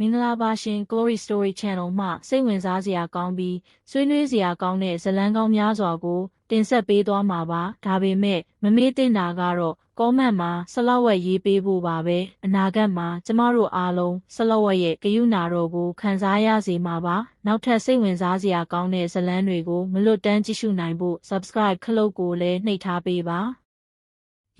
မင်္ဂလာပါရှင် Glory Story Channel မှစိတ်ဝင်စားစရာကောင်းပြီးဆွေးနွေးစရာကောင်းတဲ့ဇာတ်လမ်းကောင်းများစွာကို တင်ဆက်ပေးသွားမှာပါဒါပေမဲ့မမေ့သင့်တာကတော့ comment မှာဆလောက်ဝက်ရေးပေးဖို့ပါပဲအနာဂတ်မှာကျမတို့အားလုံးဆလောက်ဝက်ရဲ့ဂရုဏာတော်ကိုခံစားရစေမှာပါနောက်ထပ်စိတ်ဝင်စားစရာကောင်းတဲ့ဇာတ်လမ်းတွေကိုမလွတ်တမ်းကြည့်ရှုနိုင်ဖို့ subscribe ခလုတ်ကိုလည်းနှိပ်ထားပေးပါ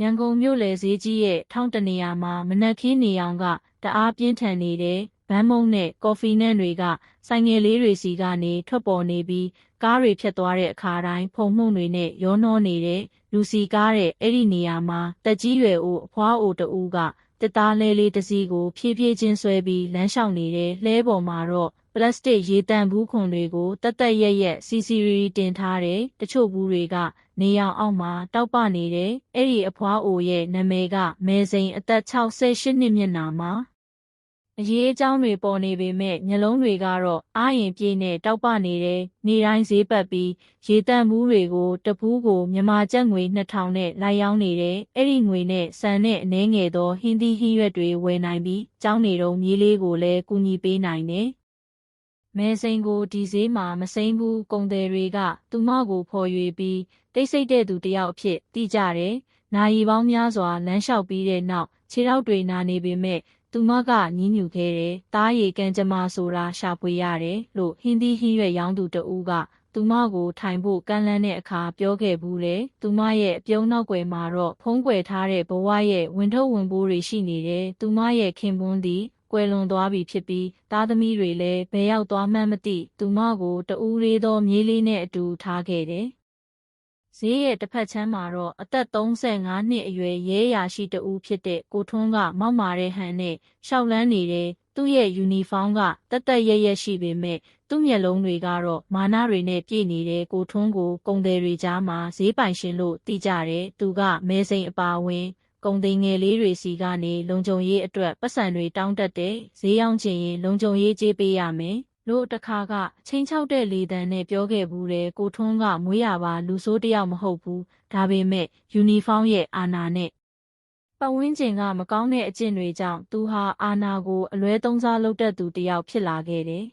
ရန်ကုန်မြို့လယ်ဈေးကြီးရဲ့ထောင်တနေရာမှာမနက်ခင်းနေအောင်ကတအားပြင်းထန်နေတဲ့ ဗန်းမုံနဲ့ကော်ဖီနဲ့တွေကဆိုင်ငယ်လေးတွေစီကနေထွက်ပေါ်နေပြီးကားတွေဖြတ်သွားတဲ့အခါတိုင်းဖုံမှုန့်တွေနဲ့ရောနှောနေတဲ့လူစီကားတဲ့အဲ့ဒီနေရာမှာတက်ကြီးရွယ်အိုအဖွားအိုတူကတစ်သားလဲလေးတစ်စီးကိုဖြည်းဖြည်းချင်းဆွဲပြီးလမ်းလျှောက်နေတဲ့လှဲပေါ်မှာတော့ပလတ်စတစ်ရေတန့်ဘူးခွန်တွေကိုတက်တက်ရက်ရက်စီစီရီရီတင်ထားတယ်တချို့ဘူးတွေကနေရောင်အောက်မှာတောက်ပနေတယ်အဲ့ဒီအဖွားအိုရဲ့နာမည်ကမဲစိန်အသက်68နှစ်မျက်နှာမှာ အရေးအကြောင်းတွေပေါ်နေပေမဲ့မျက်လုံးတွေကတော့အာရင်ပြေးနဲ့တောက်ပနေတယ်နေတိုင်းဈေးပတ်ပြီးရေတန့်ဘူးတွေကိုတပူးကိုမြန်မာကျပ်ငွေ2000နဲ့လိုက်ရောင်းနေတယ်အဲ့ဒီငွေနဲ့ဆန်နဲ့အနှဲငယ်သောဟင်းသီးဟင်းရွက်တွေဝယ်နိုင်ပြီးကျောင်းနေတော့မြေးလေးကိုလည်းကူညီပေးနိုင်တယ်မဲစိန်ကိုဒီဈေးမှာမစိမ့်ဘူးကုံတယ်တွေက သူမကိုဖော်ရွေပြီးတိတ်ဆိတ်တဲ့သူတယောက်အဖြစ်သိကြတယ်။နာရီပေါင်းများစွာလမ်းလျှောက်ပြီးတဲ့နောက်ခြေထောက်တွေနာနေပေမဲ့ သူမကညင်းညူခဲ့တယ်။တားရီကံကြမ္မာဆိုတာရှာဖွေရတယ်လို့ဟင်းသီးဟင်းရွက်ရောင်းသူတဦးကသူမကိုထိုင်ဖို့ကမ်းလှမ်းတဲ့အခါပြောခဲ့ဘူးလေ။သူမရဲ့အပြုံးနောက်ွယ်မှာတော့ဖုံးကွယ်ထားတဲ့ဘဝရဲ့ဝင်ထုတ်ဝင်ပိုးတွေရှိနေတယ်။သူမရဲ့ခင်ပွန်းသည်ကွယ်လွန်သွားပြီဖြစ်ပြီးသားသမီးတွေလည်းဘယ်ရောက်သွားမှန်းမသိသူမကိုတူးလေးသောမြေးလေးနဲ့အတူထားခဲ့တယ်။ ဈေးရဲ့တစ်ဖက်ချမ်းမှာတော့အသက်35နှစ်အရွယ်ရဲရာရှိတဦးဖြစ်တဲ့ကိုထွန်းကမောက်မာတဲ့ဟန်နဲ့ရှောက်လန်းနေတဲ့သူ့ရဲ့ယူနီဖောင်းကတက်တက်ရက်ရက်ရှိပေမဲ့သူ့မျက်လုံးတွေကတော့မာနတွေနဲ့ပြည့်နေတဲ့ကိုထွန်းကိုကုံတယ်တွေကြားမှာဈေးပိုင်ရှင်လို့သိကြတယ်။သူကမဲစိန်အပါဝင်ကုန်သိန်းငယ်လေးတွေစီကနေလုံခြုံရေးအတွက်ပတ်စံတွေတောင်းတတ်တဲ့ဈေးရောင်းချင်ရင်လုံခြုံရေးကြေးပေးရမယ် လို့တခါကချင်းချောက်တဲ့လေတံနဲ့ပြောခဲ့ဘူးတယ်ကိုထွန်းကမွေးရပါလူဆိုးတယောက်မဟုတ်ဘူးဒါပေမဲ့ယူနီဖောင်းရဲ့အာနာနဲ့ပတ်ဝန်းကျင်ကမကောင်းတဲ့အကျင့်တွေကြောင့်သူဟာအာနာကိုအလွဲသုံးစားလုပ်တတ်သူတယောက်ဖြစ်လာခဲ့တယ်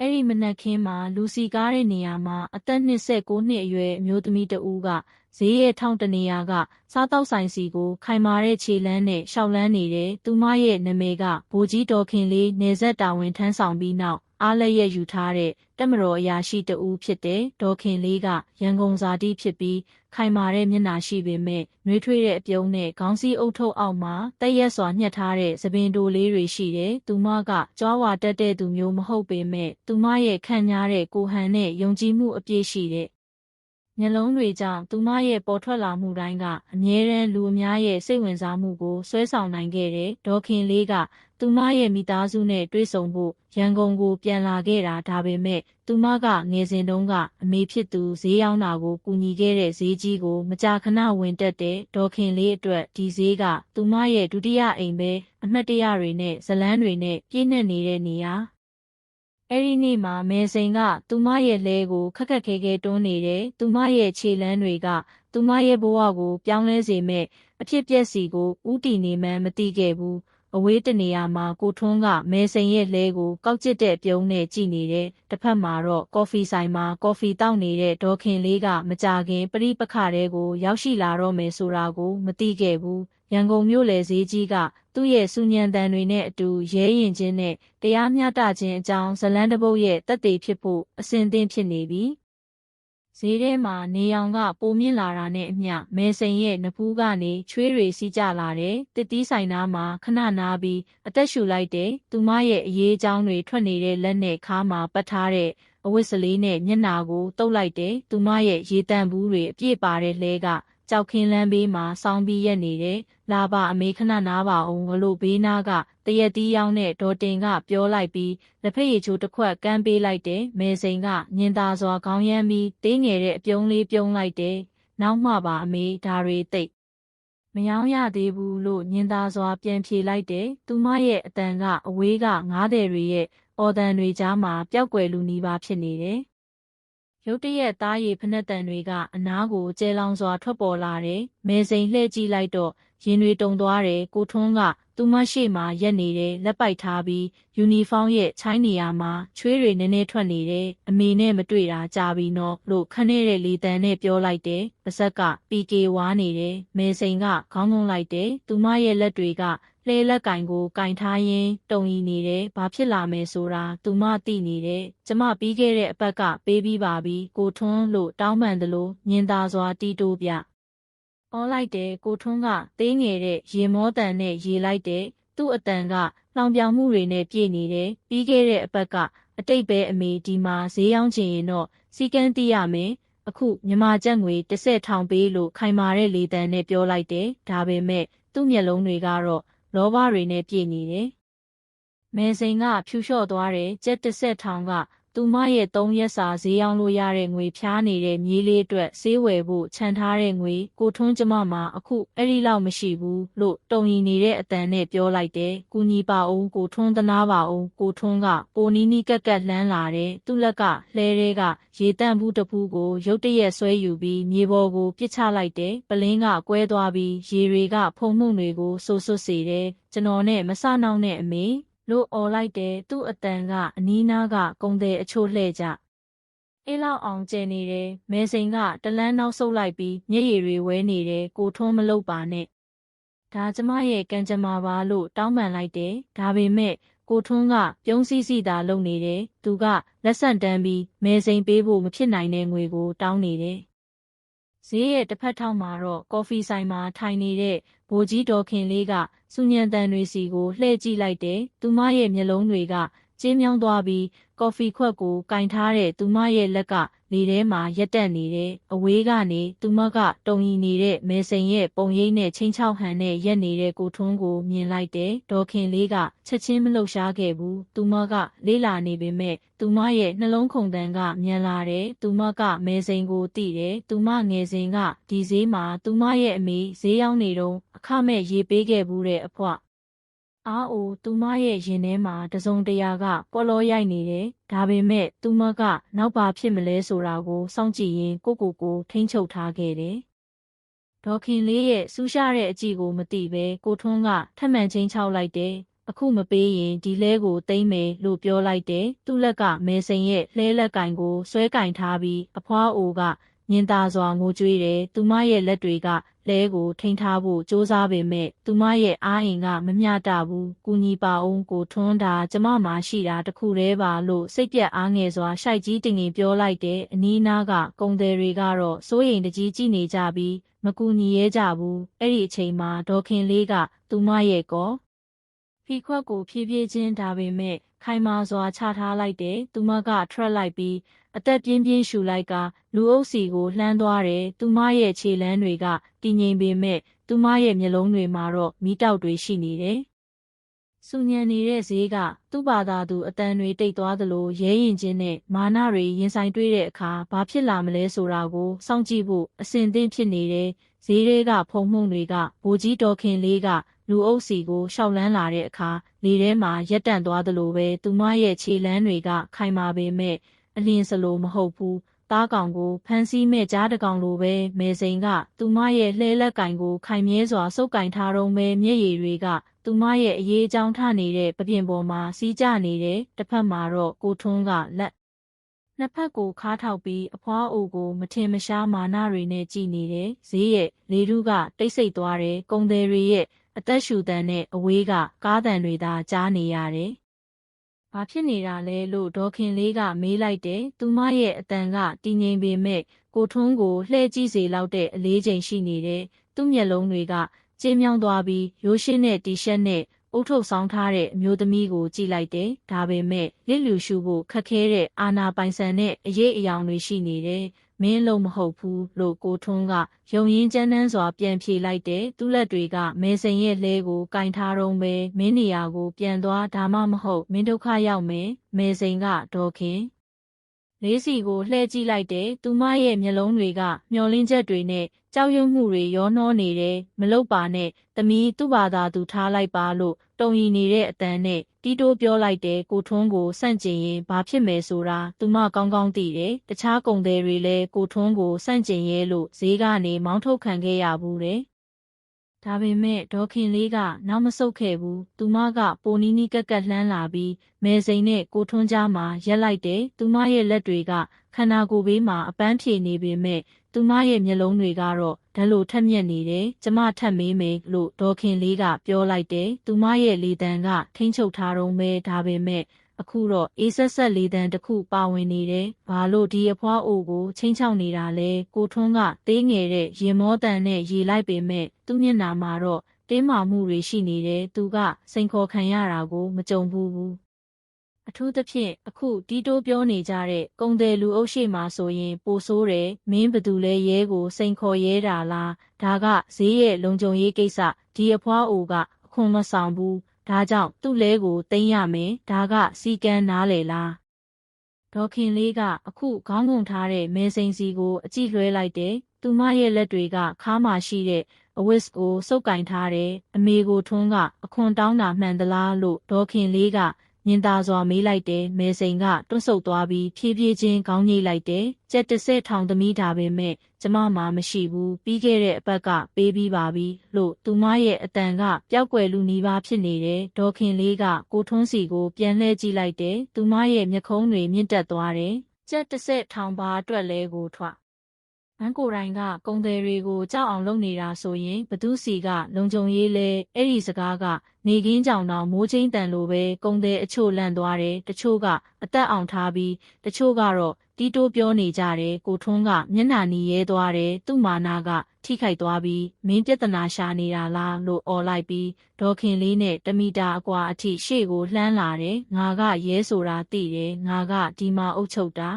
အဲ့ဒီမနက်ခင်းမှာလူစီကားတဲ့နေရာမှာအသက်29နှစ်အရွယ်အမျိုးသမီးတဦးကဈေးရဲ့ထောင်တနေရာကစားတောက်ဆိုင်စီကိုခိုင်မာတဲ့ခြေလန်းနဲ့ရှောက်လန်းနေတဲ့သူမရဲ့နာမည်ကဘိုးကြီးတော်ခင်လေးနေဆက်တာဝန်ထမ်းဆောင်ပြီးနောက်အားလက်ရယူထားတဲ့တက်မတော်အရာရှိတဦးဖြစ်တဲ့ဒေါခင်လေးကရန်ကုန်ဇာတိဖြစ်ပြီး ခိုင်မာတဲ့မျက်နှာရှိပေမဲ့နှွေးထွေးတဲ့အပြုံးနဲ့ခေါင်းစည်းအုပ်ထုပ်အောက်မှာတက်ရက်စွာညှက်ထားတဲ့သပင်တိုလေးတွေရှိတယ်။သူမကကြွားဝါတက်တဲ့သူမျိုးမဟုတ်ပေမဲ့သူမရဲ့ခံညားတဲ့ကိုဟန်နဲ့ယုံကြည်မှုအပြည့်ရှိတဲ့ မျက်လုံးတွေကြောင့်သူမရဲ့ပေါ်ထွက်လာမှုတိုင်းကအမြဲတမ်းလူအများရဲ့စိတ်ဝင်စားမှုကိုဆွဲဆောင်နိုင်ခဲ့တဲ့ဒေါခင်လေးကသူမရဲ့မိသားစုနဲ့တွေ့ဆုံဖို့ရန်ကုန်ကိုပြန်လာခဲ့တာဒါပေမဲ့သူမကငယ်စဉ်တုန်းကအမေဖြစ်သူဈေးရောင်းတာကိုကူညီခဲ့တဲ့ဈေးကြီးကိုမကြာခဏဝင်တက်တဲ့ဒေါခင်လေးအတွက်ဒီဈေးကသူမရဲ့ဒုတိယအိမ်ပဲအမှတ်တရတွေနဲ့ဇလန်းတွေနဲ့ပြည့်နှက်နေတဲ့နေရာ အဲ့ဒီနေ့မှာမဲစိန်ကသူမရဲ့လဲကိုခက်ခက်ခဲခဲတွန်းနေတယ်သူမရဲ့ခြေလမ်းတွေကသူမရဲ့ဘဝကိုပြောင်းလဲစေမဲ့အဖြစ်ပြက်စီကိုဥတီနေမှန်းမသိခဲ့ဘူးအဝေးတနေရာမှာကိုထွန်းကမဲစိန်ရဲ့လဲကိုကောက်ကျစ်တဲ့ပြုံးနဲ့ကြည့်နေတယ်တစ်ဖက်မှာတော့ကော်ဖီဆိုင်မှာကော်ဖီတောက်နေတဲ့ဒေါခင်လေးကမကြခင်ပရိပခတဲ့ကိုရောက်ရှိလာတော့မယ်ဆိုတာကိုမသိခဲ့ဘူး ရန်ကုန်မြို့လယ်ဈေးကြီးကသူ့ရဲ့စူညံတန်တွေနဲ့အတူရဲရင်ချင်းနဲ့တရားမျှတခြင်းအကြောင်းဇလန်းတပုတ်ရဲ့တက်သေးဖြစ်ဖို့အစဉ်သင့်ဖြစ်နေပြီဈေးထဲမှာနေအောင်ကပိုမြင့်လာတာနဲ့အမျှမဲစိန်ရဲ့နဖူးကနေချွေးတွေစီးကျလာတယ်တစ်တီးဆိုင်သားမှာခဏနားပြီးအသက်ရှူလိုက်တယ်သူမရဲ့အရေးအကြောင်းတွေထွက်နေတဲ့လက်နဲ့ခါမှာပတ်ထားတဲ့အဝတ်စလေးနဲ့မျက်နာကိုတုပ်လိုက်တယ်သူမရဲ့ရေတန့်ဘူးတွေအပြည့်ပါတဲ့လှဲကကြောက်ခင်းလန်းဘေးမှာစောင်းပြီးရက်နေတယ်။ လာပါအမေခဏနားပါအောင်ဘလို့ဘေးနားကတရက်တီးရောင်းတဲ့ဒေါ်တင်ကပြောလိုက်ပြီးလက်ဖက်ရည်ချိုးတစ်ခွက်ကမ်းပေးလိုက်တယ်။မဲစိန်ကညင်သာစွာခေါင်းရမ်းပြီးတင်းငယ်တဲ့အပြုံးလေးပြုံးလိုက်တယ်။နောက်မှပါအမေဒါတွေသိမယောင်းရသေးဘူးလို့ညင်သာစွာပြန်ဖြေလိုက်တယ်။သူမရဲ့အတန်ကအဝေးကငားတယ်တွေရဲ့အော်တန်တွေကြားမှာပျောက်ကွယ်လူနီးပါဖြစ်နေတယ်။ရုတ်တရက်သားရည်ဖနှက်တန်တွေကအနားကိုကျဲလောင်စွာထွက်ပေါ်လာတယ်။မဲစိန်လှည့်ကြည့်လိုက်တော့ ရင်တွေတုံသွားတယ်။ကိုထွန်းကသူမရှိမှရက်နေတယ်လက်ပိုက်ထားပြီးယူနီဖောင်းရဲ့ချိုင်းနေရာမှာချွေးတွေနည်းနည်းထွက်နေတယ်အမေနဲ့မတွေ့တာကြာပြီနော်လို့ခနဲ့တဲ့လေတန်နဲ့ပြောလိုက်တယ်ပါဇက်ကပီကေဝါနေတယ်မေစိန်ကခေါင်းငုံလိုက်တယ်သူမရဲ့လက်တွေကလှဲလက်ကင်ကိုကင်ထားရင်းတုံရီနေတယ်။ဘာဖြစ်လာမယ်ဆိုတာသူမသိနေတယ်။ကျမပြီးခဲ့တဲ့အပတ်ကပေးပြီးပါပြီ။ကိုထွန်းလို့တောင်းပန်တယ်လို့ညင်သာစွာတီးတိုးပြ။ အော်လိုက်တယ်ကိုထွန်းကသေးငယ်တဲ့ရေမောတန်နဲ့ရေလိုက်တယ်။သူ့အတန်ကလောင်ပြောင်မှုတွေနဲ့ပြည့်နေတယ်။ပြီးခဲ့တဲ့အပတ်ကအတိတ်ပဲအမေဒီမှာဈေးရောင်းချင်ရင်တော့စီကန်းတီးရမယ်။အခုမြမကျက်ငွေတစ်ဆက်ထောင်ပေးလို့ခိုင်မာတဲ့လေတံနဲ့ပြောလိုက်တယ်။ဒါပေမဲ့သူ့မျက်လုံးတွေကတော့လောဘတွေနဲ့ပြည့်နေတယ်။မဲစိန်ကဖြူလျှော့သွားတဲ့ကြက်တစ်ဆက်ထောင်က သူမရဲ့သုံးရက်စာဈေးရောက်လို့ရတဲ့ငွေဖြားနေတဲ့မြေးလေးအတွက်ဈေးဝယ်ဖို့ခြံထားတဲ့ငွေကိုထွန်းကျမမှာအခုအဲ့ဒီလောက်မရှိဘူးလို့တုံရင်နေတဲ့အတန်နဲ့ပြောလိုက်တယ်။ကူညီပါအောင်ကိုထွန်းသနာပါအောင်ကိုထွန်းကပိုနီးနီးကက်ကက်လှမ်းလာတယ်။သူ့လက်ကလှဲတွေကရေတန့်ဘူးတပူးကိုရုတ်တရက်ဆွဲယူပြီးမြေပေါ်ကိုပစ်ချလိုက်တယ်။ပလင်းကကွဲသွားပြီးရေတွေကဖုံမှုတွေကိုဆူဆွတ်စေတယ်။ကျွန်တော်နဲ့မဆနောက်နဲ့အမေ လို့អော်လိုက်တယ်သူ့အတန်ကအနီးနားကကုံတဲ့အချို့လှဲ့ကြအေးလောက်အောင်ကျဲနေတယ်မဲစိန်ကတလန်းနောက်ဆုတ်လိုက်ပြီးမျက်ရည်တွေဝဲနေတယ်ကိုထွန်းမလုပ်ပါနဲ့ဒါကျမရဲ့ကံကြမ္မာပါလို့တောင်းပန်လိုက်တယ်ဒါပေမဲ့ကိုထွန်းကပြုံးစည်းစီတာလုပ်နေတယ်သူကလက်ဆန့်တန်းပြီးမဲစိန်ပေးဖို့မဖြစ်နိုင်တဲ့ငွေကိုတောင်းနေတယ်ဈေးရဲ့တစ်ဖက်ထောက်မှာတော့ကော်ဖီဆိုင်မှာထိုင်နေတဲ့ဘိုးကြီးဒေါ်ခင်လေးက စူညံတန်တွေစီကိုလှည့်ကြည့်လိုက်တယ်။သူမရဲ့မျက်လုံးတွေက ကျင်းမြောင်းသွားပြီးကော်ဖီခွက်ကိုကင်ထားတဲ့သူမရဲ့လက်ကလေထဲမှာရက်တက်နေတယ်။အဝေးကနေသူမကတုံရီနေတဲ့မဲစိန်ရဲ့ပုံရိပ်နဲ့ချင်းချောက်ဟန်နဲ့ရက်နေတဲ့ကိုထွန်းကိုမြင်လိုက်တယ်။ဒေါ်ခင်လေးကချက်ချင်းမလှုပ်ရှားခဲ့ဘူး။သူမကလေးလာနေပေမဲ့သူမရဲ့နှလုံးခုန်တန်ကမြန်လာတယ်။သူမကမဲစိန်ကိုတိတယ်။သူမငယ်စဉ်ကဒီဈေးမှာသူမရဲ့အမေဈေးရောက်နေတော့အခမဲ့ရေးပေးခဲ့ဘူးတဲ့အဖွား အားအိုသူမရဲ့ရင်ထဲမှာတစုံတရာကပေါ်လောရိုက်နေတယ်။ဒါပေမဲ့သူမကနောက်ပါဖြစ်မလဲဆိုတာကိုစောင့်ကြည့်ရင်းကိုကိုကိုထိမ့်ချုပ်ထားခဲ့တယ်။ဒေါခင်လေးရဲ့စူးရှားတဲ့အကြည့်ကိုမသိပဲကိုထွန်းကထပ်မံချင်းချောက်လိုက်တယ်။အခုမပေးရင်ဒီလဲကိုတိမ့်မယ်လို့ပြောလိုက်တယ်။သူ့လက်ကမဲစိန်ရဲ့လှဲလက်ကင်ကိုဆွဲကင်ထားပြီးအဖွားအိုက ညင်သာစွာငိုကြွေးတယ်။သူမရဲ့လက်တွေကလဲကိုထိန်းထားဖို့စူးစမ်းပေမဲ့သူမရဲ့အားအင်ကမမျှတဘူး။ကူညီပါအောင်ကိုထွန်းတာကျမမှာရှိတာတခုတည်းပါလို့စိတ်ပြက်အားငယ်စွာရှိုက်ကြီးတင်ငင်ပြောလိုက်တယ်။အနီးနားကကုံတယ်တွေကတော့စိုးရိမ်တကြီးကြည့်နေကြပြီးမကူညီရဲကြဘူး။အဲ့ဒီအချိန်မှာဒေါခင်လေးကသူမရဲ့ကောဖီခွက်ကိုဖြည်းဖြည်းချင်းဒါပေမဲ့ခိုင်မာစွာချထားလိုက်တယ်။သူမကထွက်လိုက်ပြီး အသက်ပြင်းပြင်းရှူလိုက်ကလူအုပ်စီကိုလှမ်းသွားတယ်။သူမရဲ့ခြေလမ်းတွေကတည်ငြိမ်ပေမဲ့သူမရဲ့မျက်လုံးတွေမှာတော့မီးတောက်တွေရှိနေတယ်။စူညံနေတဲ့ဈေးကသူ့ဘာသာသူအတန်တွေတိတ်သွားသလိုရဲရင်ချင်းနဲ့မာနတွေရင်ဆိုင်တွေ့တဲ့အခါဘာဖြစ်လာမလဲဆိုတာကိုစောင့်ကြည့်ဖို့အစဉ်သင့်ဖြစ်နေတယ်။ဈေးတွေကဖုံမှုန့်တွေကဘိုးကြီးတော်ခင်လေးကလူအုပ်စီကိုရှောက်လန်းလာတဲ့အခါလေထဲမှာရက်တန့်သွားသလိုပဲသူမရဲ့ခြေလမ်းတွေကခိုင်မာပေမဲ့ အလင်းစလိုမဟုတ်ဘူးသားကောင်ကိုဖမ်းဆီးမဲ့ကြားတကောင်လိုပဲမေစိန်ကသူမရဲ့လှဲလက်ကင်ကိုခိုင်မြဲစွာစုပ်ကင်ထားတော့မဲမျက်ရည်တွေကသူမရဲ့အရေးအကြောင်းထနေတဲ့ပပြင်ပေါ်မှာစီးကျနေတယ်တစ်ဖက်မှာတော့ကိုထွန်းကလက်နှစ်ဖက်ကိုခါထောက်ပြီးအဖွားအိုကိုမထင်မရှားမာနတွေနဲ့ကြည်နေတယ်ဈေးရဲ့လေထုကတိတ်ဆိတ်သွားတယ်ကုံတယ်တွေရဲ့အသက်ရှူတန်နဲ့အဝေးကကားတန်တွေသာကြားနေရတယ်။ ဘာဖြစ်နေတာလဲလို့ဒေါခင်လေးကမေးလိုက်တယ်။သူမရဲ့အတန်ကတည်ငြိမ်ပေမဲ့ကိုထွန်းကိုလှဲ့ကြည့်စေလောက်တဲ့အလေးချိန်ရှိနေတယ်။သူ့မျက်လုံးတွေကကျင်းမြောင်းသွားပြီးရိုးရှင်းတဲ့တီရှပ်နဲ့အုတ်ထုတ်ဆောင်ထားတဲ့အမျိုးသမီးကိုကြည့်လိုက်တယ်။ဒါပေမဲ့လစ်လူရှုဖို့ခက်ခဲတဲ့အာနာပိုင်ဆန်တဲ့အရေးအယောင်တွေရှိနေတယ် မင်းလုံးမဟုတ်ဘူးလို့ကိုထွန်းကယုံရင်ကျန်းနှန်းစွာပြန်ဖြေလိုက်တယ်သူ့လက်တွေကမဲစိန်ရဲ့လဲကိုကင်ထားတော့ပဲမင်းနေရာကိုပြန်သွားဒါမှမဟုတ်မင်းဒုက္ခရောက်မယ်မဲစိန်ကဒေါ်ခင် လေးစီကိုလှဲကြည့်လိုက်တယ်သူမရဲ့မျက်လုံးတွေကမျောလင်းချက်တွေနဲ့ကြောက်ရွံ့မှုတွေရောနှောနေတယ်မလုတ်ပါနဲ့သမီးသူ့ဘာသာသူထားလိုက်ပါလို့တုံရီနေတဲ့အတန်နဲ့တီးတိုးပြောလိုက်တယ်ကိုထွန်းကိုစန့်ကျင်ရင်ဘာဖြစ်မယ်ဆိုတာသူမကောင်းကောင်းသိတယ်တခြားကုံသည်တွေလည်းကိုထွန်းကိုစန့်ကျင်ရဲလို့ဈေးကနေမောင်းထုတ်ခံခဲ့ရဘူးတဲ့ ဒါပေမဲ့ဒေါခင်လေးကနောက်မဆုတ်ခဲ့ဘူးသူမကပိုနီးနီးကက်ကက်လှမ်းလာပြီးမဲစိန်နဲ့ကိုထွန်းကြားမှာရက်လိုက်တယ်သူမရဲ့လက်တွေကခန္ဓာကိုယ်ဘေးမှာအပန်းဖြေနေပေမဲ့သူမရဲ့မျက်လုံးတွေကတော့ဓာတ်လိုထက်မြက်နေတယ်ကျမထက်မေးမယ်လို့ဒေါခင်လေးကပြောလိုက်တယ်သူမရဲ့လေတံကထိမ့်ချုပ်ထားတော့မဲဒါပေမဲ့ အခုတော့အေးဆက်ဆက်လေးတန်းတစ်ခုပါဝင်နေတယ်။ဘာလို့ဒီအဖွားအိုကိုချင်းချောက်နေတာလဲ။ကိုထွန်းကသေးငယ်တဲ့ရင်မောတန်နဲ့ရေလိုက်ပေမဲ့သူ့မျက်နှာမှာတော့တင်းမာမှုတွေရှိနေတယ်။သူကစိန်ခေါ်ခံရတာကိုမကြုံဘူးဘူး။အထူးသဖြင့်အခုတီးတိုးပြောနေကြတဲ့ကုံတယ်လူအုပ်ရှိမှဆိုရင် ပိုဆိုးတယ်မင်းဘသူလဲရဲကိုစိန်ခေါ်ရဲတာလားဒါကဈေးရဲ့လုံခြုံရေးကိစ္စဒီအဖွားအိုကအခွန်မဆောင်ဘူး ဒါကြောင့်သူ့လဲကိုသိမ်းရမယ်ဒါကစီကန်းနားလေလားဒေါခင်လေးကအခုခေါင်းငုံထားတဲ့မဲစိန်စီကိုအကြည့်လွှဲလိုက်တယ်သူမရဲ့လက်တွေကခါမှရှိတဲ့အဝစ်ကိုစုပ်ကင်ထားတယ်အမေကိုထွန်းကအခွန်တောင်းတာမှန်သလားလို့ဒေါခင်လေးက ညင်သာစွာမေးလိုက်တယ်မဲစိန်ကတွန့်ဆုတ်သွားပြီးဖြည်းဖြည်းချင်းခေါင်းငိတ်လိုက်တယ်ကြက်တစ်ဆက်ထောင်သမီးဒါပဲမဲ့ကျမမှမရှိဘူးပြီးခဲ့တဲ့အပတ်ကပေးပြီးပါပြီလို့သူမရဲ့အတန်ကပျောက်ကွယ်လူနီးပါးဖြစ်နေတယ်ဒေါခင်လေးကကိုထွန်းစီကိုပြန်လှည့်ကြည့်လိုက်တယ်သူမရဲ့မျက်ခုံးတွေမြင့်တက်သွားတယ်ကြက်တစ်ဆက်ထောင်ပါအတွက်လဲကိုထွက် မန်းကိုယ်တိုင်ကကုံတယ်တွေကိုကြောက်အောင်လုပ်နေတာဆိုရင်ဘသူစီကလုံခြုံရေးလဲအဲ့ဒီစကားကနေကင်းကြောင်တောင်မိုးချင်းတန်လိုပဲကုံတယ်အချို့လန့်သွားတယ်တချို့ကအသက်အောင်ထားပြီးတချို့ကတော့တီးတိုးပြောနေကြတယ်ကိုထွန်းကမျက်နှာနီရဲသွားတယ်သူ့မာနာကထိခိုက်သွားပြီးမင်းပြဿနာရှာနေတာလားလို့អော်လိုက်ပြီးဒေါခင်လေးနဲ့တမီတာအကွာအထိရှေ့ကိုလှမ်းလာတယ်ငါကရဲဆိုတာသိတယ်ငါကဒီမှာအုပ်ချုပ်တာ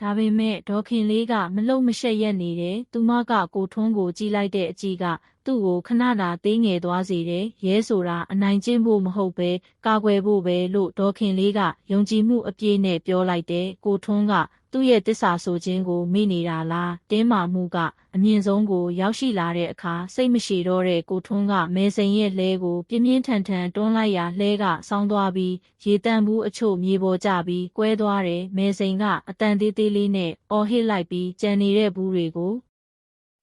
ဒါပေမဲ့ဒေါခင်လေးကမလုံမရှက်ရက်နေတယ်။သူမကကိုထွန်းကိုကြည့်လိုက်တဲ့အကြည့်က သူ့ကိုခဏတာသေးငယ်သွားစေတယ်။ရဲဆိုတာအနိုင်ကျင့်ဖို့မဟုတ်ပဲကာကွယ်ဖို့ပဲလို့ဒေါခင်လေးကယုံကြည်မှုအပြည့်နဲ့ပြောလိုက်တယ်။ကိုထွန်းကသူ့ရဲ့တစ္ဆာဆိုခြင်းကိုမေ့နေတာလားတင်းမာမှုကအမြင့်ဆုံးကိုရောက်ရှိလာတဲ့အခါစိတ်မရှိတော့တဲ့ကိုထွန်းကမဲစိန်ရဲ့လှဲကိုပြင်းပြင်းထန်ထန်တွန်းလိုက်ရာလှဲကဆောင်းသွားပြီးရေတန့်ဘူးအချို့မြေပေါ်ကျပြီးကွဲသွားတယ်မဲစိန်ကအတန်သေးသေးလေးနဲ့အော်ဟစ်လိုက်ပြီးကြံနေတဲ့ဘူးတွေကို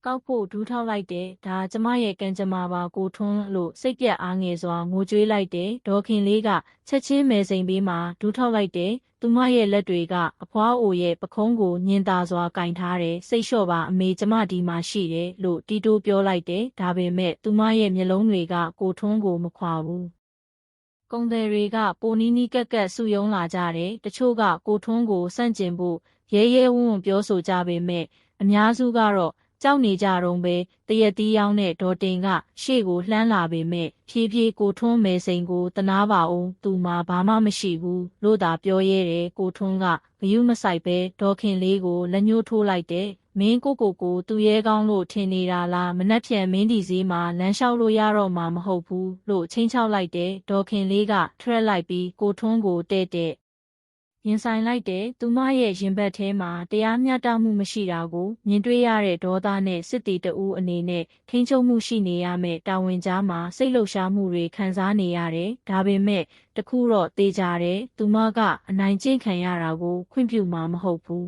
ကောက်ဖို့ဒူးထောက်လိုက်တယ်ဒါကျမရဲ့ကံကြမ္မာပါကိုထွန်းလို့စိတ်ပြက်အားငယ်စွာငိုကြွေးလိုက်တယ်ဒေါခင်လေးကချက်ချင်းမဲစိန်ပေးမှဒူးထောက်လိုက်တယ်သူမရဲ့လက်တွေကအဖွားအိုရဲ့ပခုံးကိုညင်သာစွာကင်ထားတယ်စိတ်လျှော့ပါအမေကျမဒီမှာရှိတယ်လို့တီတိုးပြောလိုက်တယ်ဒါပေမဲ့သူမရဲ့မျက်လုံးတွေကကိုထွန်းကိုမခွာဘူးကုံတယ်တွေကပိုနီးနီးကက်ကက်စုယုံလာကြတယ်တချို့ကကိုထွန်းကိုစန့်ကျင်ဖို့ရဲရဲဝံ့ဝံ့ပြောဆိုကြပေမဲ့အများစုကတော့ ကြောက်နေကြတော့ပဲတရက်တီးရောင်းတဲ့ဒေါ်တင်က ရှေ့ကိုလှမ်းလာပေမဲ့ဖြည်းဖြည်းကိုထွန်းမဲစိန်ကိုတနာပါအောင်သူမှဘာမှမရှိဘူးလို့သာပြောရဲတယ်ကိုထွန်းကဂယုမဆိုင်ပဲဒေါ်ခင်လေးကိုလက်ညှိုးထိုးလိုက်တယ်မင်းကိုကိုကိုသူရဲကောင်းလို့ထင်နေတာလားမနှက်ဖြန်မင်းဒီစည်းမှာလမ်းလျှောက်လို့ရတော့မှာမဟုတ်ဘူးလို့ချင်းချောက်လိုက်တယ်ဒေါ်ခင်လေးကထရက်လိုက်ပြီးကိုထွန်းကိုတဲ့တဲ့ ရင်ဆိုင်လိုက်တဲ့သူမရဲ့ရင်ဘတ်ထဲမှာတရားမျှတမှုမရှိတာကိုမြင်တွေ့ရတဲ့ဒေါသနဲ့စစ်တီတဦးအနေနဲ့ထိန်းချုပ်မှုရှိနေရမယ့်တာဝန်ကြားမှာစိတ်လှုပ်ရှားမှုတွေခံစားနေရတယ်။ဒါပေမဲ့တခုတော့သေချာတယ်သူမကအနိုင်ကျင့်ခံရတာကိုခွင့်ပြုမှာမဟုတ်ဘူး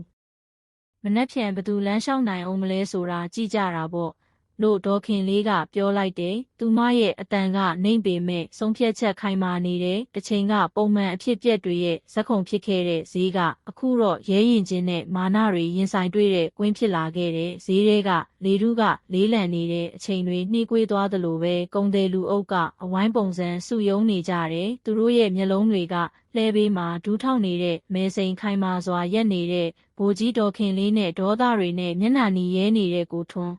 ။မနှက်ဖြန်ဘသူလမ်းလျှောက်နိုင်အောင်မလဲဆိုတာကြည့်ကြတာပေါ့။ လို့ဒေါခင်လေးကပြောလိုက်တယ်။သူမရဲ့အတန်ကနှိမ့်ပေမဲ့ဆုံးဖြတ်ချက်ခိုင်မာနေတယ်။တစ်ချိန်ကပုံမှန်အဖြစ်ပြက်တွေရဲ့ဇက်ခုံဖြစ်ခဲ့တဲ့ဈေးကအခုတော့ရဲရင်ချင်းနဲ့မာနတွေရင်ဆိုင်တွေ့တဲ့ကွင်းဖြစ်လာခဲ့တဲ့ဈေးတွေကလေထုကလေးလံနေတဲ့အချိန်တွေနှီးကွေးသွားသလိုပဲကုံတယ်လူအုပ်ကအဝိုင်းပုံစံစုယုံနေကြတယ်။သူတို့ရဲ့မျက်လုံးတွေကလှဲဘေးမှာဒူးထောက်နေတဲ့မဲစိန်ခိုင်မာစွာရက်နေတဲ့ဘိုးကြီးတော်ခင်လေးနဲ့ဒေါသတွေနဲ့မျက်နှာနီရဲနေတဲ့ကိုထွန်း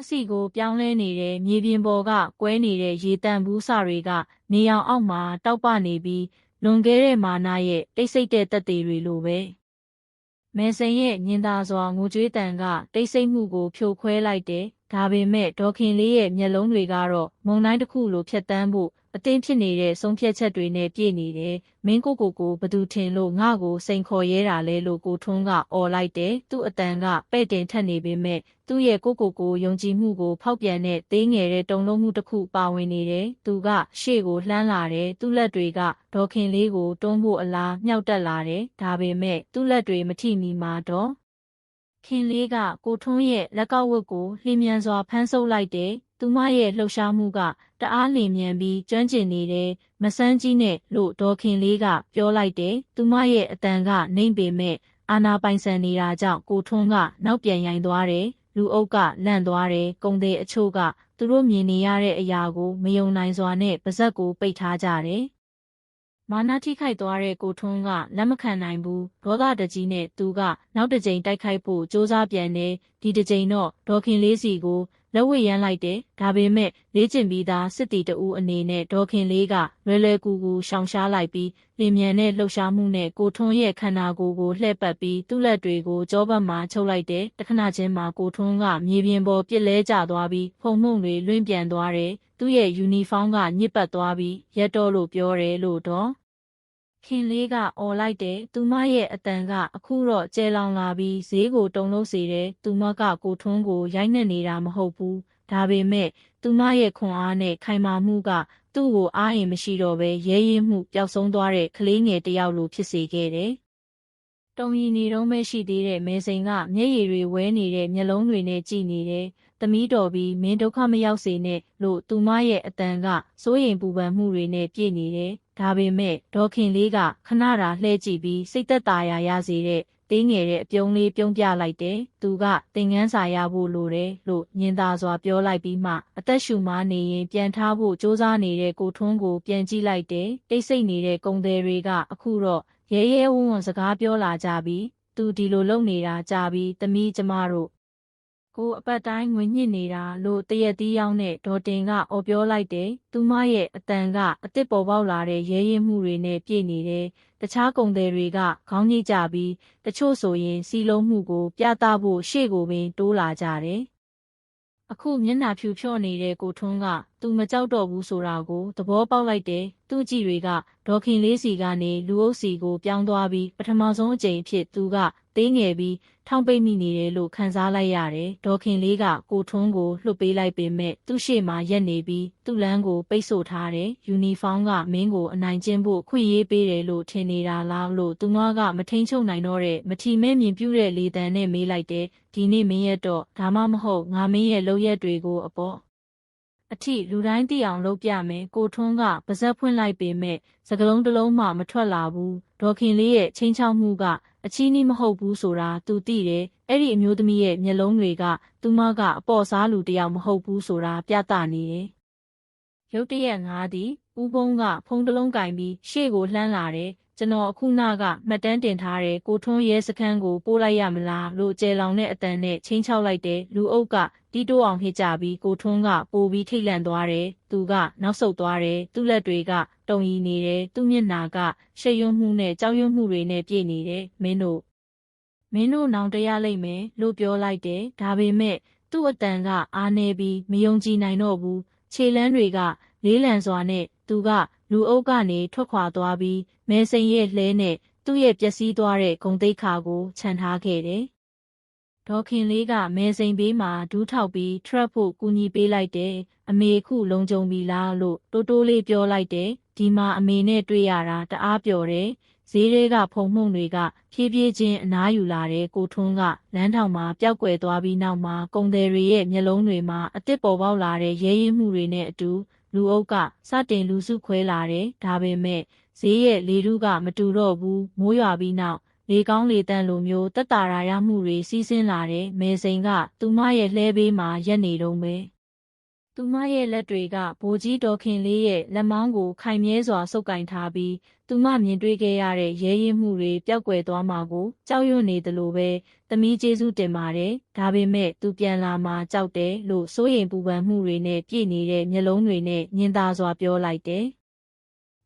အစီကိုပြောင်းလဲနေတဲ့မြေပြင်ပေါ်ကကွဲနေတဲ့ရေတန့်ဘူးစတွေကနေအောင်အောက်မှာတောက်ပနေပြီးလွန်ခဲ့တဲ့မာနာရဲ့တိတ်ဆိတ်တဲ့တက်သေးတွေလိုပဲမဲစိန်ရဲ့ညင်သာစွာငိုကြွေးတန်ကတိတ်ဆိတ်မှုကိုဖြိုခွဲလိုက်တယ်ဒါပေမဲ့ဒေါခင်လေးရဲ့မျက်လုံးတွေကတော့မုံတိုင်းတစ်ခုလိုဖြတ်တန်းဖို့ အတင်းဖြစ်နေတဲ့ဆုံးဖြတ်ချက်တွေနဲ့ပြည့်နေတယ်။မင်းကိုကိုကိုဘသူထင်လို့ငါ့ကိုစိန်ခေါ်ရဲတာလဲလို့ကိုထွန်းကអော်လိုက်တယ်။သူ့အတန်ကပဲ့တင်ထက်နေပေမဲ့သူ့ရဲ့ကိုကိုကိုယုံကြည်မှုကိုဖောက်ပြန်တဲ့သေးငယ်တဲ့တုံလုံးမှုတစ်ခုပါဝင်နေတယ်။သူကရှေ့ကိုလှမ်းလာတယ်။သူ့လက်တွေကဒေါခင်လေးကိုတွန်းဖို့အလားမြောက်တက်လာတယ်။ဒါပေမဲ့သူ့လက်တွေမထိမီမှာတော့ ခင်လေးကကိုထွန်းရဲ့လက်ကောက်ဝတ်ကိုလျင်မြန်စွာဖမ်းဆုပ်လိုက်တယ်။သူမရဲ့လှုပ်ရှားမှုကတအားလျင်မြန်ပြီးကျွမ်းကျင်နေတယ်။မဆန်းကြီးနဲ့လို့ဒေါ်ခင်လေးကပြောလိုက်တယ်။သူမရဲ့အတန်ကနှိမ့်ပေမဲ့အာနာပိုင်ဆန်နေတာကြောင့်ကိုထွန်းကနောက်ပြန်ရိုင်သွားတယ်။လူအုပ်ကလန့်သွားတယ်။ကုံတဲ့အချို့ကသူတို့မြင်နေရတဲ့အရာကိုမယုံနိုင်စွာနဲ့ပါဇက်ကိုပိတ်ထားကြတယ်။ မာနာထိခိုက်သွားတဲ့ကိုထွန်းကလက်မခံနိုင်ဘူးဒေါသတကြီးနဲ့သူကနောက်တစ်ကြိမ်တိုက်ခိုက်ဖို့စူးစမ်းပြန်တယ်ဒီတစ်ကြိမ်တော့ဒေါခင်လေးစီကို လက်ဝဲရမ်းလိုက်တယ်ဒါပေမဲ့လေးကျင်ပြီးသားစစ်တီတအူးအနေနဲ့ဒေါခင်လေးကလွယ်လွယ်ကူကူရှောင်ရှားလိုက်ပြီးလင်မြန်တဲ့လှုပ်ရှားမှုနဲ့ကိုထွန်းရဲ့ခန္ဓာကိုယ်ကိုလှည့်ပတ်ပြီးသူ့လက်တွေကိုကြောဘက်မှာချုပ်လိုက်တယ်တခဏချင်းမှာကိုထွန်းကမြေပြင်ပေါ်ပြစ်လဲကျသွားပြီးဖုံမှုန့်တွေလွင့်ပြန်သွားတယ်သူ့ရဲ့ယူနီဖောင်းကညစ်ပတ်သွားပြီးရက်တော့လို့ပြောတယ်လို့တော့ ခင်လေးကအော်လိုက်တယ်သူမရဲ့အတန်ကအခုတော့ကျဲလောင်လာပြီးဈေးကိုတုံလို့စေတယ်သူမကကိုထွန်းကိုရိုက်နှက်နေတာမဟုတ်ဘူးဒါပေမဲ့သူမရဲ့ခွန်အားနဲ့ခိုင်မာမှုက သူ့ကိုအားရင်မရှိတော့ဘဲရဲရဲမှုပျောက်ဆုံးသွားတဲ့ကလေးငယ်တစ်ယောက်လိုဖြစ်စေခဲ့တယ်တုံရီနေတော့မဲရှိသေးတဲ့မဲစိန်ကမျက်ရည်တွေဝဲနေတဲ့မျက်လုံးတွေနဲ့ကြည်နေတယ်။သမီးတော်ပြီးမင်းဒုက္ခမရောက်စေနဲ့လို့သူမရဲ့အတန်ကစိုးရင်ပူပန်မှုတွေနဲ့ပြည့်နေတယ်။ ဒါပေမဲ့ဒေါခင်လေးကခဏတာလှဲကြည့်ပြီးစိတ်သက်သာရာရစေတဲ့တင်းငယ်တဲ့အပြုံးလေးပြုံးပြလိုက်တယ်။သူကသင်ငန်းစာရဖို့လိုတယ်လို့ညင်သာစွာပြောလိုက်ပြီးမှအသက်ရှူမနေရင်ပြန်ထားဖို့စ조사နေတဲ့ကိုထွန်းကိုပြန်ကြည့်လိုက်တယ်။တိတ်ဆိတ်နေတဲ့ကုံသည်တွေကအခုတော့ရဲရဲဝံ့ဝံ့စကားပြောလာကြပြီးသူဒီလိုလုပ်နေတာကြာပြီးသမီးကျမတို့ ကိုအပတ်တိုင်းငွေညှစ်နေတာလို့တရက်တီးရောက်နဲ့ဒေါ်တင်ကအော်ပြောလိုက်တယ်။သူမရဲ့အတန်ကအစ်စ်ပေါ်ပေါက်လာတဲ့ရဲရဲမှုတွေနဲ့ပြည့်နေတယ်။တခြားကုံသည်တွေကခေါင်းညှိကြပြီးတချို့ဆိုရင်စီလုံးမှုကိုပြသဖို့ရှေ့ကိုပင်တိုးလာကြတယ်။အခုမျက်နှာဖြူဖြော့နေတဲ့ကိုထွန်းက သူမကြောက်တော့ဘူးဆိုတာကိုသဘောပေါက်လိုက်တယ်။သူ့ကြည့်တွေကဒေါ်ခင်လေးစီကနေလူအုပ်စီကိုပြောင်းသွားပြီးပထမဆုံးအကြိမ်ဖြစ်သူကသေးငယ်ပြီးထောင်ပိတ်မိနေတယ်လို့ခံစားလိုက်ရတယ်။ဒေါ်ခင်လေးကကိုထွန်းကိုလှုပ်ပေးလိုက်ပေမဲ့သူ့ရှေ့မှာရက်နေပြီးသူ့လမ်းကိုပိတ်ဆို့ထားတယ်။ယူနီဖောင်းကမင်းကိုအနိုင်ကျင့်ဖို့ခွင့်ရေးပေးတယ်လို့ထင်နေတာလားလို့သူမကမထိန်ချုပ်နိုင်တော့တဲ့မထီမဲမြင်ပြူတဲ့လေတံနဲ့မေးလိုက်တယ်။ဒီနေ့မင်းရဲ့တော့ဒါမှမဟုတ်ငါမင်းရဲ့လောက်ရက်တွေကိုအပေါ် အထိလူတိုင်းသိအောင်လုပ်ပြမယ်ကိုထွန်းကပါဇက်ဖွင့်လိုက်ပေမဲ့စကလုံးတစ်လုံးမှမထွက်လာဘူးဒေါခင်လေးရဲ့ချင်းချောက်မှုကအချီးနှီးမဟုတ်ဘူးဆိုတာသူသိတယ်အဲ့ဒီအမျိုးသမီးရဲ့မျက်လုံးတွေကသူမကအပေါ်စားလူတယောက်မဟုတ်ဘူးဆိုတာပြသနေတယ်ရုတ်တရက်ငါသည်ဦးဘုံကဖုံးတလုံးကင်ပြီးရှေ့ကိုလှမ်းလာတယ် ကျွန်တော်အခုနကမှတ်တမ်းတင်ထားတဲ့ကိုထွန်းရဲစခန်းကိုပို့လိုက်ရမလားလို့ကျဲလောင်တဲ့အတန်နဲ့ချင်းချောက်လိုက်တဲ့လူအုပ်ကတီးတိုးအောင်ဟစ်ကြပြီးကိုထွန်းကပိုပြီးထိတ်လန့်သွားတယ်သူကနောက်ဆုတ်သွားတယ်သူ့လက်တွေကတုံရီနေတယ်သူ့မျက်နာကရှက်ရွံ့မှုနဲ့ကြောက်ရွံ့မှုတွေနဲ့ပြည့်နေတယ်မင်းတို့မင်းတို့နောင်တရလိုက်မယ်လို့ပြောလိုက်တယ်ဒါပေမဲ့သူ့အတန်ကအားနေပြီးမယုံကြည်နိုင်တော့ဘူးခြေလန်းတွေကလေးလံစွာနဲ့သူက လူအုပ်ကနေထွက်ခွာသွားပြီးမဲစိန်ရဲ့လှဲနဲ့သူ့ရဲ့ပျက်စီးသွားတဲ့ဂုံတိတ်ခါကိုခြံထားခဲ့တယ်။ဒေါခင်လေးကမဲစိန်ဘေးမှာဒူးထောက်ပြီးထရက်ဖို့ကူညီပေးလိုက်တယ်။အမေခုလုံခြုံပြီလားလို့တိုးတိုးလေးပြောလိုက်တယ်။ဒီမှာအမေနဲ့တွေ့ရတာတအားပျော်တယ်။ဈေးတွေကဖုံမှုန့်တွေကဖြည်းဖြည်းချင်းအနားယူလာတဲ့ကိုထွန်းကလမ်းထောင်မှာပျောက်ကွယ်သွားပြီးနောက်မှာကုံတယ်တွေရဲ့မျက်လုံးတွေမှာအစ်စ်ပေါ်ပေါက်လာတဲ့ရဲရဲမှုတွေနဲ့အတူ လူအုပ်ကစတင်လူစုခွဲလာတယ်ဒါပေမဲ့ဈေးရဲ့လေထုကမတူတော့ဘူးမိုးရွာပြီးနောက်လေကောင်းလေတန့်လိုမျိုးတက်တာရာရမှုတွေစီးဆင်းလာတယ်မေစိန်ကသူမရဲ့လှဲဘေးမှာရက်နေတုံးပဲ သူမရဲ့လက်တွေကဘိုးကြီးတော်ခင်လေးရဲ့လက်မောင်းကိုခိုင်မြဲစွာဆုပ်ကင်ထားပြီးသူမမြင်တွေ့ခဲ့ရတဲ့ရဲရင်မှုတွေပျောက်ကွယ်သွားမှာကိုကြောက်ရွံ့နေသလိုပဲသမီးကျေးဇူးတင်ပါတယ်ဒါပေမဲ့သူပြန်လာမှာကြောက်တယ်လို့စိုးရိမ်ပူပန်မှုတွေနဲ့ပြည့်နေတဲ့မျက်လုံးတွေနဲ့ညင်သာစွာပြောလိုက်တယ်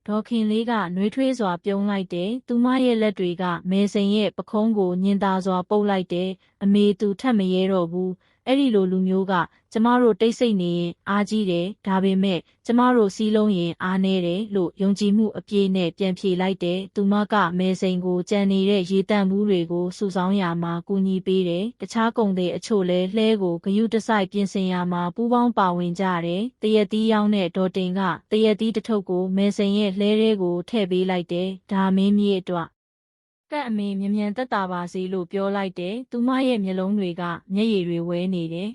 ဒေါခင်လေးကနှွေးထွေးစွာပြုံးလိုက်တယ်။သူမရဲ့လက်တွေကမဲစိန်ရဲ့ပခုံးကိုညင်သာစွာပုတ်လိုက်တယ်။အမေသူထက်မရဲတော့ဘူး။အဲ့ဒီလိုလူမျိုးက ကျမတို့တိတ်ဆိတ်နေရင်အားကြီးတယ်ဒါပေမဲ့ကျမတို့စီးလုံးရင်အားနေတယ်လို့ယုံကြည်မှုအပြည့်နဲ့ပြန်ဖြေလိုက်တယ်သူမကမဲစိန်ကိုကြံနေတဲ့ရေတန့်မှုတွေကိုစုဆောင်းရမှာကူညီပေးတယ်တခြားကုံတဲ့အချို့လဲလှဲကိုဂယုတစိုက်ပြင်ဆင်ရမှာပူးပေါင်းပါဝင်ကြတယ်တရက်တီးရောင်းတဲ့ဒေါ်တင်ကတရက်တီးတစ်ထုပ်ကိုမဲစိန်ရဲ့လှဲတွေကိုထည့်ပေးလိုက်တယ်ဒါမင်းမြေအတွက် တက်အမေမြ мян တက်တာပါစေလို့ပြောလိုက်တယ်သူမရဲ့မျက်လုံးတွေကမျက်ရည်တွေဝဲနေတယ်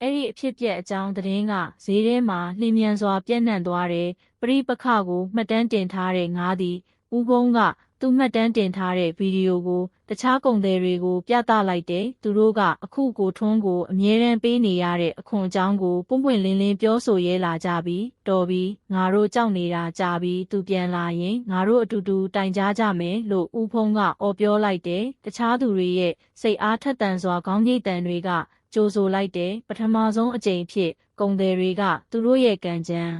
အဲ့ဒီအဖြစ်ပြက်အကြောင်းသတင်းကဈေးထဲမှာလျင်မြန်စွာပြန့်နှံ့သွားတယ်ပရိပခကိုမှတ်တမ်းတင်ထားတဲ့ငါးသည်ဦးကုန်းကသူမှတ်တမ်းတင်ထားတဲ့ဗီဒီယိုကိုတခြားကုန်သည်တွေကို ပြသလိုက်တယ်သူတို့ကအခုကိုထွန်းကိုအမြဲတမ်းပေးနေရတဲ့အခွန်အကြောင်းကိုပွန့်ပွန့်လင်းလင်းပြောဆိုရဲလာကြပြီတော်ပြီငါတို့ကြောက်နေတာကြာပြီသူပြန်လာရင်ငါတို့အတူတူတိုင်ကြားကြမယ်လို့ဦးဖုံးကအော်ပြောလိုက်တယ်တခြားသူတွေရဲ့စိတ်အားထက်သန်စွာခေါင်းကြီးတန်တွေက ကြိုဆိုလိုက်တယ်ပထမဆုံးအကြိမ်ဖြစ်ကုန်သည်တွေက သူတို့ရဲ့ကံကြမ်း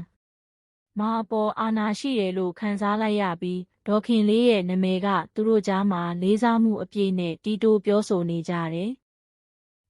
မာအပေါ်အာနာရှိတယ်လို့ခံစားလိုက်ရပြီးဒေါခင်လေးရဲ့နာမည်ကသူတို့ကြားမှာလေးစားမှုအပြည့်နဲ့တီးတိုးပြောဆိုနေကြတယ်။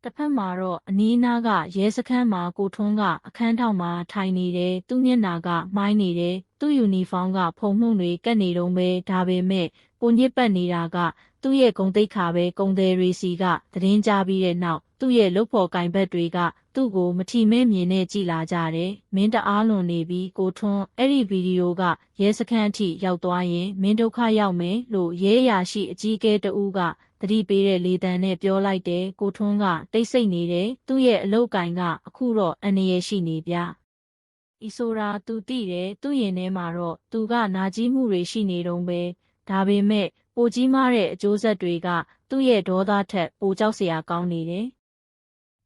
တစ်ဖက်မှာတော့အနီးနားကရဲစခန်းမှာကိုထွန်းကအခန်းထောက်မှာထိုင်နေတယ်သူ့မျက်နာကမှိုင်းနေတယ်သူ့ယူနီဖောင်းကဖုံမှုန့်တွေကတ်နေတော့ပဲဒါပေမဲ့ကိုညစ်ပတ်နေတာကသူ့ရဲ့ဂုံတိတ်ခါပဲဂုံသေးရီစီကသတင်းကြပြီးတဲ့နောက် သူ့ရဲ့လုတ်ဖော်ကင်ဘက်တွေက သူ့ကိုမထီမဲ့မြင်နဲ့ကြည်လာကြတယ်။မင်းတအားလွန်နေပြီးကိုထွန်းအဲ့ဒီဗီဒီယိုကရဲစခန်းအထိရောက်သွားရင်မင်းဒုက္ခရောက်မယ်လို့ရဲအရာရှိအကြီးအကဲတဦးကသတိပေးတဲ့လေတံနဲ့ပြောလိုက်တယ်။ကိုထွန်းကတိတ်ဆိတ်နေတယ်။သူ့ရဲ့အလုတ်ကင်ကအခုတော့အန္တရာယ်ရှိနေပြ။ဤဆိုတာသူသိတယ်သူ့ရင်ထဲမှာတော့သူကနာကြီးမှုတွေရှိနေတုံးပဲဒါပေမဲ့ပိုကြီးမားတဲ့အကျိုးဆက်တွေက သူ့ရဲ့ဒေါသထက်ပိုကြောက်စရာကောင်းနေတယ်။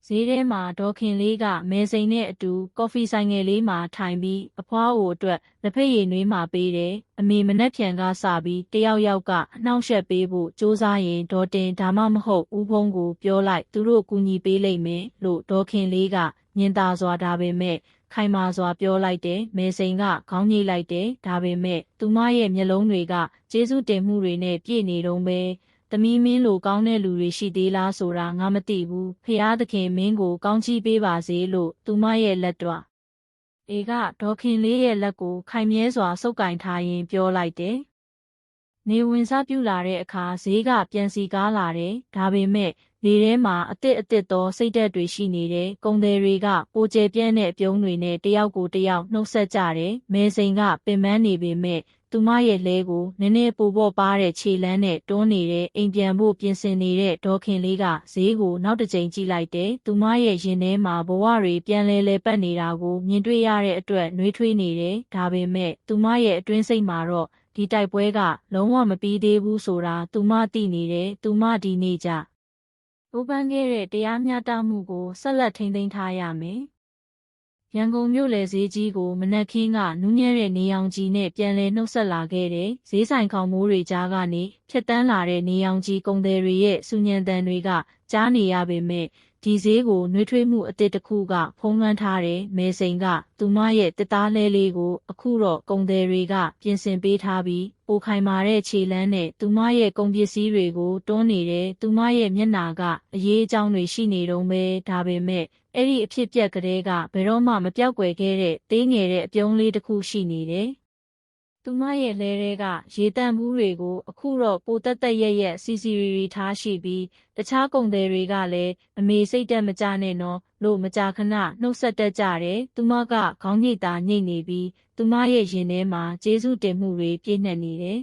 ဈေးထဲမှာဒေါခင်လေးကမဲစိန်နဲ့အတူကော်ဖီဆိုင်ငယ်လေးမှာထိုင်ပြီးအဖွားအိုအတွက်လက်ဖက်ရည်နွေးမှာပေးတယ်။အမေမနှက်ဖြန်ကစပြီးတယောက်ယောက်ကအနှောင့်ယှက်ပေးဖို့စူးစမ်းရင်ဒေါ်တင်ဒါမှမဟုတ်ဦးဖုံးကိုပြောလိုက်သူတို့ကူညီပေးလိမ့်မယ်လို့ဒေါခင်လေးကညင်သာစွာဒါပေမဲ့ခိုင်မာစွာပြောလိုက်တယ်။မေစိန်ကခေါင်းညိလိုက်တယ်။ဒါပေမဲ့သူမရဲ့မျက်လုံးတွေကကျေးဇူးတင်မှုတွေနဲ့ပြည့်နေတော့ပဲ။ သမီးမင်းလိုကောင်းတဲ့လူတွေရှိသေးလားဆိုတာငါမသိဘူး။ဖះသခင်မင်းကိုကောင်းချီးပေးပါစေလို့သူမရဲ့လက်တော့အေကဒေါခင်လေးရဲ့လက်ကိုခိုင်မြဲစွာစုပ်ကင်ထားရင်ပြောလိုက်တယ်။နေဝင်စားပြူလာတဲ့အခါဈေးကပြန်စီကားလာတယ်။ဒါပေမဲ့ လေထဲမှာအစ်စ်အစ်စ်သောစိတ်ဓာတ်တွေရှိနေတယ်။ကုံတယ်တွေကပိုကျဲပြန့်တဲ့အပြုံးတွေနဲ့တယောက်ကိုတယောက်နှုတ်ဆက်ကြတယ်။မဲစိန်ကပင်ပန်းနေပေမဲ့သူမရဲ့လဲကိုနည်းနည်းပိုပေါ့ပါတဲ့ခြေလမ်းနဲ့တွန်းနေတဲ့အိမ်ပြန်ဖို့ပြင်ဆင်နေတဲ့ဒေါခင်လေးကဈေးကိုနောက်တစ်ကြိမ်ကြည့်လိုက်တယ်။သူမရဲ့ရင်ထဲမှာဘဝတွေပြန်လဲလဲပတ်နေတာကိုမြင်တွေ့ရတဲ့အတွက်နှွေးထွေးနေတယ်။ဒါပေမဲ့သူမရဲ့အတွင်းစိတ်မှာတော့ဒီတိုက်ပွဲကလုံးဝမပြီးသေးဘူးဆိုတာသူမသိနေတယ်။သူမဒီနေ့ကြ။ ဥပန်းခဲ့တဲ့တရားမျှတမှုကိုဆက်လက်ထိန်းသိမ်းထားရမယ်။ရန်ကုန်မြို့လယ်ဈေးကြီးကိုမနက်ခင်းကနူးညံ့တဲ့နေရောင်ကြီးနဲ့ပြန်လည်နှုတ်ဆက်လာခဲ့တဲ့ဈေးဆိုင်ခေါင်မိုးတွေကြားကနေဖြတ်တန်းလာတဲ့နေရောင်ကြီးကုန်သည်တွေရဲ့စူညံတန်တွေကကြားနေရပေမဲ့ ဒီဈေးကိုနှွေးထွေးမှုအတစ်တစ်ခုက ဖုံးလွှမ်းထားတဲ့မဲစိန်က သူမရဲ့တစ်သားလဲလေးကို အခုတော့ကုန်သည်တွေက ပြင်ဆင်ပေးထားပြီးပိုခိုင်မာတဲ့ခြေလမ်းနဲ့သူမရဲ့ကုန်ပစ္စည်းတွေကိုတွန်းနေတဲ့သူမရဲ့မျက်နာကအရေးအကြောင်းတွေရှိနေတုံးပဲဒါပေမဲ့အဲ့ဒီအဖြစ်ပြက်ကလေးကဘယ်တော့မှမပြောက်ကွယ်ခဲ့တဲ့သေးငယ်တဲ့အပြုံးလေးတစ်ခုရှိနေတယ် သူမရဲ့လဲတွေကရေတန့်ဘူးတွေကို အခုတော့ပိုတက်တက်ရက်ရက်စီစီရီရီထားရှိပြီးတခြားကုန်သည်တွေကလည်းအမေစိတ်တက်မကြနဲ့နော်လို့မကြခဏနှုတ်ဆက်တတ်ကြတယ်သူမကခေါင်းညိတ်တာညိတ်နေပြီးသူမရဲ့ရင်ထဲမှာကျေးဇူးတင်မှုတွေပြည့်နှက်နေတယ်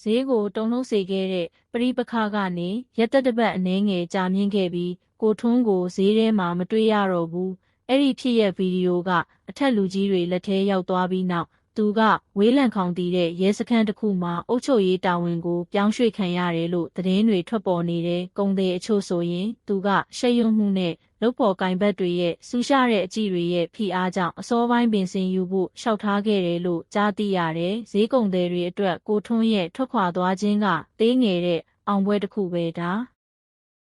ဈေးကိုတုံလုံးစေခဲ့တဲ့ပရိပခကနေရက်သက်တပတ်အနှဲငယ်ကြာမြင့်ခဲ့ပြီးကိုထွန်းကိုဈေးထဲမှာမတွေ့ရတော့ဘူးအဲ့ဒီဖြစ်ရဲ့ဗီဒီယိုကအထက်လူကြီးတွေလက်ထဲရောက်သွားပြီးနောက် သူကဝေးလံခေါင်တည်တဲ့ရဲစခန်းတစ်ခုမှာအုပ်ချုပ်ရေးတာဝန်ကိုပြောင်းရွှေ့ခံရတယ်လို့သတင်းတွေထွက်ပေါ်နေတဲ့ကုံတဲ့အချို့ဆိုရင် သူကရှက်ရွံ့မှုနဲ့လုတ်ပေါ်ကင်ဘတ်တွေရဲ့စူးရှတဲ့အကြည့်တွေရဲ့ဖိအားကြောင့်အစောပိုင်းပင်စင်ယူဖို့ရှောက်ထားခဲ့တယ်လို့ကြားသိရတယ်။ဈေးကုံတွေအတွက်ကိုထွန်းရဲ့ထွက်ခွာသွားခြင်းကသေးငယ်တဲ့အောင်ပွဲတစ်ခုပဲဒါ။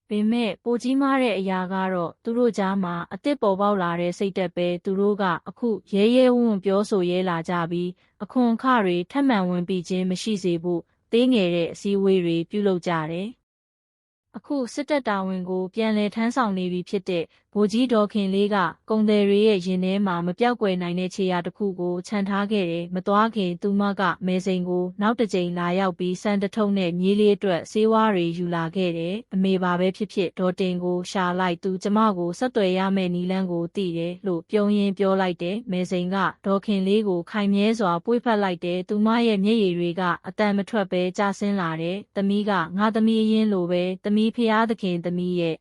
ပင်မဲ့ပိုကြီးမားတဲ့အရာကတော့သူတို့ကြားမှာအစ်စ်ပေါ်ပေါက်လာတဲ့စိတ်သက်ပဲသူတို့ကအခုရဲရဲဝံ့ပြောဆိုရဲလာကြပြီးအခွန်အခတွေထပ်မံဝင်ပြီးခြင်းမရှိစေဖို့သေးငယ်တဲ့အစည်းအဝေးတွေပြုလုပ်ကြတယ်။အခုစစ်တပ်တာဝန်ကိုပြန်လည်ထမ်းဆောင်နေပြီဖြစ်တဲ့ ဗဗိုလ်ကြီးဒေါ်ခင်လေးကကုံတယ်တွေရဲ့ရင်ထဲမှာမပြောက်ကွယ်နိုင်တဲ့ခြေရာတစ်ခုကိုခြံထားခဲ့တယ်မသွားခင်သူမကမဲစိန်ကိုနောက်တစ်ကြိမ်လာရောက်ပြီးစံတထုံနဲ့မြေးလေးအတွက်ဆေးဝါးတွေယူလာခဲ့တယ်အမေပါပဲဖြစ်ဖြစ်ဒေါ်တင်ကိုရှာလိုက်သူကျမကိုဆက်သွယ်ရမယ့်နီလန်းကိုသိတယ်လို့ပြုံးရင်ပြောလိုက်တယ်မဲစိန်ကဒေါ်ခင်လေးကိုခိုင်မြဲစွာပွေ့ဖက်လိုက်တယ်သူမရဲ့မျက်ရည်တွေကအတန်မထွက်ပဲကျဆင်းလာတယ်သမီးကငါသမီးအရင်လိုပဲသမီးဖျားသခင်သမီးရဲ့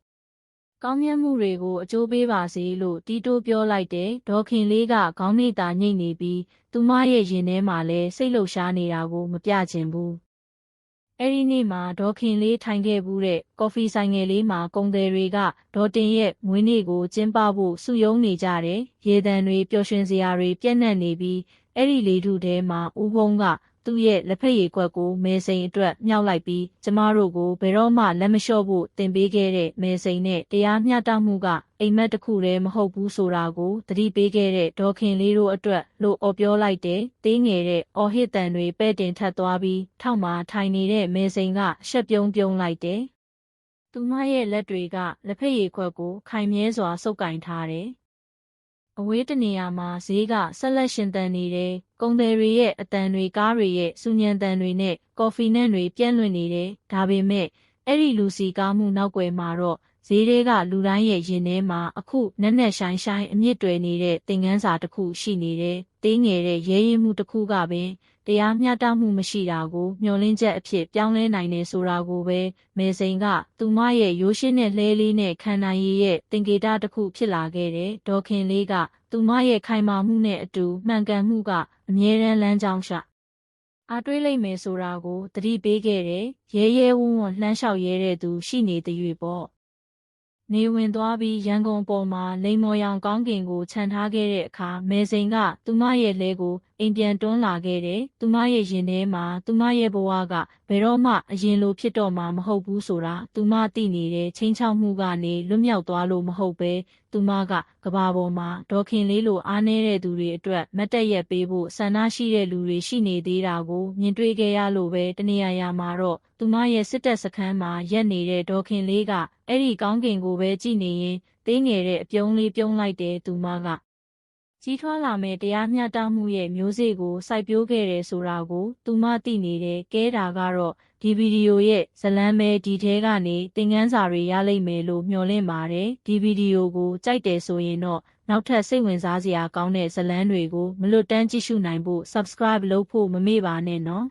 ကောင်းမြတ်မှုတွေကိုအကျိုးပေးပါစေလို့တီးတိုးပြောလိုက်တယ်ဒေါခင်လေးကခေါင်းနေတာညိတ်နေပြီးသူမရဲ့ရင်ထဲမှာလည်းစိတ်လှုပ်ရှားနေတာကိုမပြချင်ဘူးအဲ့ဒီနေ့မှာဒေါခင်လေးထိုင်ခဲ့ဘူးတဲ့ကော်ဖီဆိုင်ငယ်လေးမှာကုံတယ်တွေကဒေါ်တင်ရဲ့မွေးနေ့ကိုကျင်းပဖို့စုယုံနေကြတယ်ရေတံတွေပျော်ရွှင်စရာတွေပြည့်နှက်နေပြီးအဲ့ဒီလေထုထဲမှာဦးဘုံက သူ့ရဲ့လက်ဖက်ရည်ကွက်ကိုမဲစိန်အတွက်မြောက်လိုက်ပြီးကျမတို့ကိုဘယ်တော့မှလက်မလျှော့ဖို့တင်ပေးခဲ့တဲ့မဲစိန်နဲ့တရားမျှတမှုကအိမ်မက်တစ်ခုတည်းမဟုတ်ဘူးဆိုတာကိုသတိပေးခဲ့တဲ့ဒေါခင်လေးတို့အတွက်လို့အော်ပြောလိုက်တဲ့သေးငယ်တဲ့အော်ဟစ်တန်တွေပဲ့တင်ထပ်သွားပြီးထောက်မှထိုင်နေတဲ့မဲစိန်ကရှက်ပြုံးပြုံးလိုက်တယ်သူမရဲ့လက်တွေကလက်ဖက်ရည်ခွက်ကိုခိုင်မြဲစွာစုပ်ကင်ထားတယ် အဝေးတနေရာမှာဈေးကဆက်လက်ရှင်သန်နေတယ်။ကုန်သည်တွေရဲ့အတန်တွေကားတွေရဲ့စူညံတန်တွေနဲ့ကော်ဖီနဲ့တွေပြန့်လွင့်နေတယ်။ဒါပေမဲ့အဲ့ဒီလူစီကားမှုနောက်ွယ်မှာတော့ဈေးတွေကလူတိုင်းရဲ့ရင်ထဲမှာအခုနက်နက်ရှိုင်းရှိုင်းအမြင့်တွယ်နေတဲ့သင်ငန်းစာတစ်ခုရှိနေတယ်။တင်းငယ်တဲ့ရဲရင်မှုတစ်ခုကပင် တရားမျှတမှုမရှိတာကိုမျှော်လင့်ချက်အဖြစ်ပြောင်းလဲနိုင်နေဆိုတာကိုပဲမေစိန်ကသူမရဲ့ရိုးရှင်းတဲ့လှဲလေးနဲ့ခန္ဓာရည်ရဲ့တင်ကေတတစ်ခုဖြစ်လာခဲ့တယ်။ဒေါခင်လေးကသူမရဲ့ခိုင်မာမှုနဲ့အတူမှန်ကန်မှုကအမြဲတမ်းလမ်းကြောင်းရှာအားတွေးလိုက်မယ်ဆိုတာကိုသတိပေးခဲ့တယ်။ရဲရဲဝံ့ဝံ့လှမ်းလျှောက်ရဲတဲ့သူရှိနေတဲ့၍ပေါ့။နေဝင်သွားပြီးရန်ကုန်ပေါ်မှာလိန်မော်ရောင်ကောင်းကင်ကိုခြံထားခဲ့တဲ့အခါမဲစိန်ကသူမရဲ့လဲကို အိမ်ပြန်တွန်းလာခဲ့တယ်။သူမရဲ့ရင်ထဲမှာသူမရဲ့ဘဝကဘယ်တော့မှအရင်လိုဖြစ်တော့မှာမဟုတ်ဘူးဆိုတာသူမသိနေတဲ့ချင်းချောက်မှုကနေလွတ်မြောက်သွားလို့မဟုတ်ပဲသူမကကဘာပေါ်မှာဒေါခင်လေးလိုအားနေတဲ့သူတွေအတွက်မတ်တက်ရက်ပေးဖို့ဆန္ဒရှိတဲ့လူတွေရှိနေသေးတာကိုမြင်တွေ့ခဲ့ရလို့ပဲတနေရာရာမှာတော့သူမရဲ့စစ်တပ်စခန်းမှာရက်နေတဲ့ဒေါခင်လေးကအဲ့ဒီကောင်းကင်ကိုပဲကြည့်နေရင်သေးငယ်တဲ့အပြုံးလေးပြုံးလိုက်တယ်သူမက ကြီးထွားလာမဲ့တရားမျှတမှုရဲ့မျိုးစေ့ကိုစိုက်ပျိုးခဲ့တယ်ဆိုတာကို သူမသိနေတယ်ကဲတာကတော့ဒီဗီဒီယိုရဲ့ဇလံမဲဒီထဲကနေသင်ခန်းစာတွေရလိမ့်မယ်လို့မျှော်လင့်ပါတယ်ဒီဗီဒီယိုကိုကြိုက်တယ်ဆိုရင်တော့နောက်ထပ်စိတ်ဝင်စားစရာကောင်းတဲ့ဇလံတွေကိုမလွတ်တမ်းကြည့်ရှုနိုင်ဖို့ subscribe လုပ်ဖို့မမေ့ပါနဲ့နော်